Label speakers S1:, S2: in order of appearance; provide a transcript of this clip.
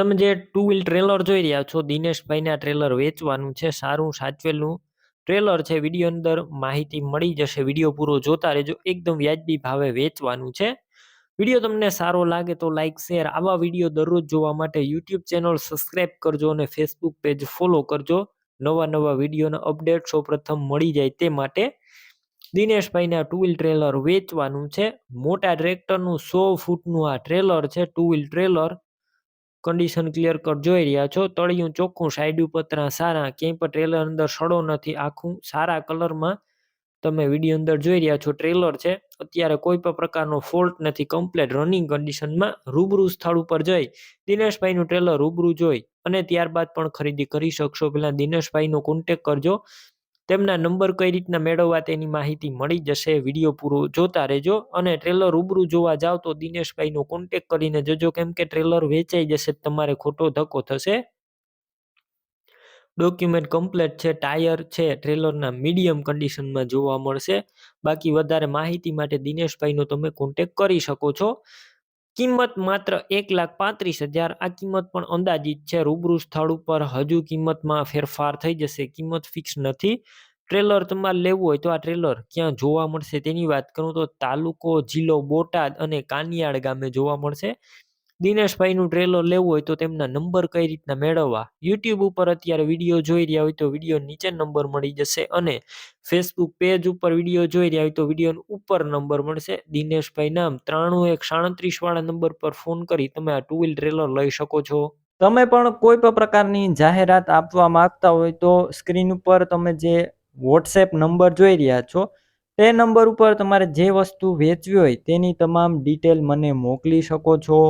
S1: તમે જે two wheel trailer જોઈ રહ્યા છો, દિનેશભાઈના ટ્રેલર વેચવાનું છે, સારું, સાચવેલું ટ્રેલર છે વીડિયો અંદર માહિતી મળી જશે વીડિયો પૂરો જોતા રહેજો, એકદમ વ્યાજબી ભાવે વેચવાનું છે. વીડિયો તમને સારો લાગે તો લાઇક શેર આવા વીડિયો દરરોજ જોવા માટે યુટ્યુબ ચેનલ સબસ્ક્રાઈબ કરજો અને ફેસબુક પેજ ફોલો કરજો. નવા નવા વિડીયોના અપડેટ સૌપ્રથમ મળી જાય તે માટે દિનેશભાઈના ટુ વ્હીલ ટ્રેલર વેચવાનું છે. મોટા ટ્રેક્ટરનું સો ફૂટનું આ ટ્રેલર છે two wheel trailer condition clear cut જોઈ રહ્યા છો. તળિયું ચોખ્ખું સાઈડ પતરા સારા, ક્યાંય પણ ટ્રેલર અંદર સડો નથી. આખું સારા કલરમાં તમે વીડિયો અંદર જોઈ રહ્યા છો. ટ્રેલર છે. અત્યારે કોઈ પણ પ્રકારનો ફોલ્ટ નથી. કમ્પ્લેટ રનિંગ કન્ડિશનમાં રૂબરૂ સ્થળ ઉપર જઈ દિનેશભાઈનું ટ્રેલર રૂબરૂ જોઈ અને ત્યારબાદ પણ ખરીદી કરી શકશો. પહેલાં દિનેશભાઈનો કોન્ટેક કરજો. તેમના નંબર કઈ રીતના મેળવવા તેની માહિતી મળી જશે, વીડિયો પૂરો જોતા રહેજો અને ટ્રેલર રૂબરૂ જોવા જાવ તો દિનેશભાઈનો કોન્ટેક કરીને જજો કેમ કે ટ્રેલર વેચાઈ જશે, તમારે ખોટો ધક્કો થશે. ડોક્યુમેન્ટ કમ્પ્લેટ છે ટાયર છે ટ્રેલરના મીડિયમ કન્ડિશનમાં જોવા મળશે. બાકી વધારે માહિતી માટે દિનેશભાઈનો તમે કોન્ટેક કરી શકો છો. કિંમત માત્ર એક લાખ પાંત્રીસ હજાર. આ કિંમત પણ અંદાજિત છે. રૂબરૂ સ્થળ ઉપર હજુ કિંમતમાં ફેરફાર થઈ જશે. કિંમત ફિક્સ નથી. ટ્રેલર તમારે લેવું હોય તો આ ટ્રેલર ક્યાં જોવા મળશે તેની વાત કરું તો તાલુકો જિલ્લો બોટાદ અને કાનિયાળ ગામે જોવા મળશે. દિનેશભાઈનું ટ્રેલર લેવું હોય તો તેમના નંબર કઈ રીતના મેળવવા? યુટ્યુબ ઉપર અત્યારે વીડિયો જોઈ રહ્યા હોય તો વીડિયો નીચે નંબર મળી જશે અને ફેસબુક પેજ ઉપર વીડિયો જોઈ રહ્યા હોય તો વીડિયો ઉપર નંબર મળશે. દિનેશભાઈ નામ ત્રાણું એક સાડત્રીસ વાળા નંબર પર ફોન કરી તમે આ ટુ વ્હીલ ટ્રેલર લઈ શકો છો.
S2: તમે પણ કોઈ પણ પ્રકારની જાહેરાત આપવા માંગતા હોય તો સ્ક્રીન ઉપર તમે જે વોટ્સએપ નંબર જોઈ રહ્યા છો, તે નંબર ઉપર તમારે જે વસ્તુ વેચવી હોય તેની તમામ ડિટેલ મને મોકલી શકો છો.